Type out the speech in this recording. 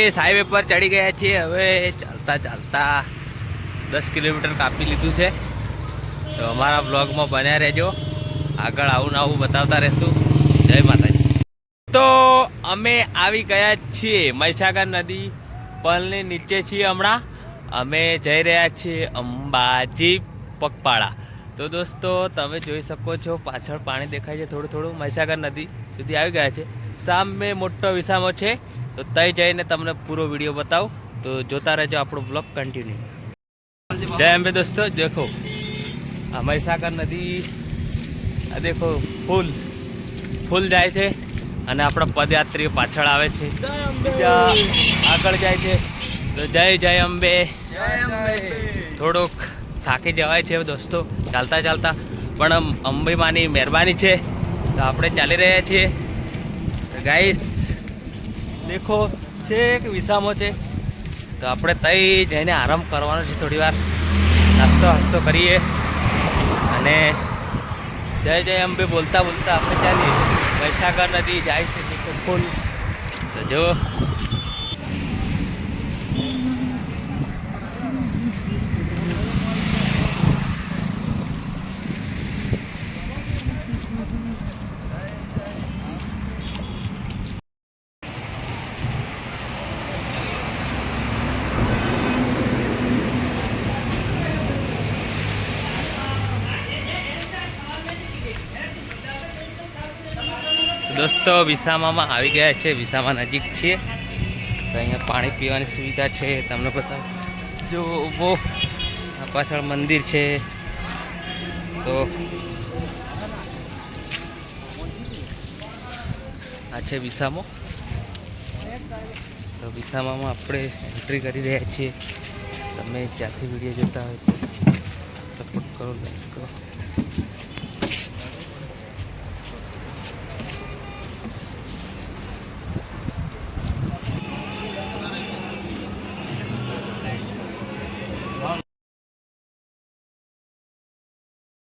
Highway પર ચડી ગયા છીએ. હવે ચાલતા ચાલતા દસ કિલોમીટર કાપી લીધું છે. તો અમારા બ્લોગમાં બન્યા રહેજો. આગળ આવું ને આવું બતાવતા રહેશું. જય માતાજી. તો અમે આવી ગયા છીએ મહીસાગર નદી પલની નીચે છીએ હમણાં. અમે જઈ રહ્યા છીએ અંબાજી પગપાળા. તો દોસ્તો, તમે જોઈ શકો છો, પાછળ પાણી દેખાય છે થોડું થોડું. મહીસાગર નદી સુધી આવી ગયા છે. સામે મોટો વિસામો છે. તો તઈ જઈને તમને પૂરો વીડિયો બતાવું. તો જોતા રહેજો આપણો બ્લોગ કન્ટિન્યુ જય અંબે દોસ્તો દેખો. આ મહીસાગર નદી આ દેખો ફૂલ. ફૂલ જાય છે અને આપણા પદયાત્રીઓ પાછળ આવે છે. બીજા આગળ જાય છે. તો જય જય અંબે. થોડોક થાકી જવાય છે દોસ્તો ચાલતા ચાલતા. પણ અંબે માની મહેરબાની છે. તો આપણે ચાલી રહ્યા છીએ. ગાઈસ દેખો, છે કે વિસામો છે. તો આપણે તઈ જઈને આરામ કરવાનો છે થોડી વાર. નાસ્તો હાસ્તો કરીએ. અને જય જય અંબે બોલતા બોલતા આપણે ચાલીએ. વૈશાખર નદી જાય છે દેખો તો જો. દોસ્તો, વિસામામાં આવી ગયા છે, વિસામા નજીક છીએ. તો અહીંયા પાણી પીવાની સુવિધા છે, તમને બતાવ. જો બહુ પાછળ મંદિર છે. તો આ છે વિસામો. તો વિસામામાં આપણે એન્ટ્રી કરી રહ્યા છીએ. તમે જ્યાંથી વીડિયો જોતા હોય સપોર્ટ કરો લાઈક કરો.